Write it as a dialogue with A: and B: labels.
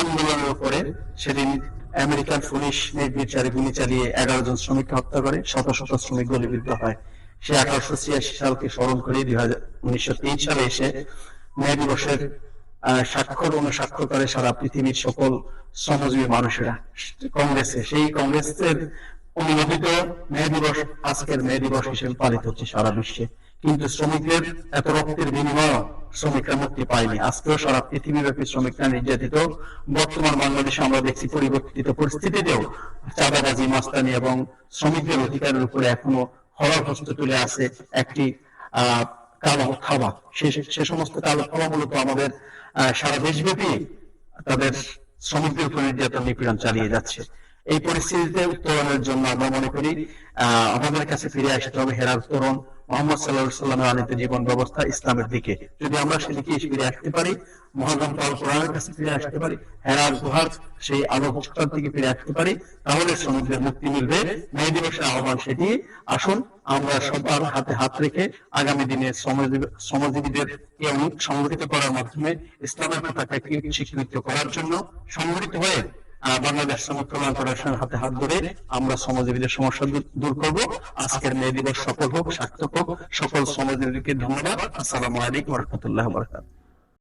A: আন্দোলনের উপরে সেদিন আমেরিকান পুলিশ নির্বিচারে গুলি চালিয়ে এগারো জন শ্রমিককে হত্যা করে, শত শত শ্রমিক গুলিবিদ্ধ হয়। সে আঠারোশো ছিয়াশি সালকে স্মরণ করে দুই হাজার সালে এসে মে দিবসের স্বাক্ষর অনুস্বাক্ষর করে সারা পৃথিবীর সকল শ্রমজীবী মানুষেরা। কংগ্রেসে, সেই কংগ্রেসের অনুমোদিত মে দিবস আজকের মে দিবস হিসেবে পালিত হচ্ছে সারা বিশ্বে। কিন্তু শ্রমিকদের এত রক্তের বিনিময় শ্রমিকরা মুক্তি পায়নি। আজকেও সারা পৃথিবীব্যাপী শ্রমিকরা নির্যাতিত। বর্তমান বাংলাদেশে আমরা দেখছি পরিবর্তিত পরিস্থিতিতেও চাঁদাবাজি, মাস্তানি এবং শ্রমিকদের অধিকারের উপরে এখনও হরার হস্ত তুলে আছে একটি কালো থাবা। সে সমস্ত কালো থাবা মূলত আমাদের সারা দেশব্যাপী তাদের শ্রমিকদের উপর নির্যাতন নিপীড়ন চালিয়ে যাচ্ছে। এই পরিস্থিতিতে উত্তরণের জন্য আমরা মনে করি আমাদের কাছে ফিরে আসতে হবে হেরার উত্তরণ মোহাম্মদ সাল্লাহ সাল্লামের আনিত জীবন ব্যবস্থা ইসলামের দিকে। যদি আমরা সেদিকে ফিরে আসতে পারি আল কোরআনের কাছে ফিরে আসতে পারি হেরার গুহার সেই ফিরে আসতে পারি, তাহলে মুক্তি মিলবে। দিবসের আহ্বান সেটি। আসুন, আমরা সবার হাতে হাত রেখে আগামী দিনে শ্রমজীবী- শ্রমজীবীদের সংগঠিত করার মাধ্যমে ইসলামের পতাকাকে স্বীকৃত করার জন্য সংগঠিত হয়ে বাংলাদেশ শ্রমিক কল্যাণ ফেডারেশনের হাতে হাত ধরে আমরা শ্রমজীবীদের সমস্যা দূর- দূর করব। আজকের মে দিবস সফল হোক, সার্থক হোক। সকল শ্রমজীবীকে ধন্যবাদ। আসসালামু আলাইকুম রহমতুল্লাহ বরকাত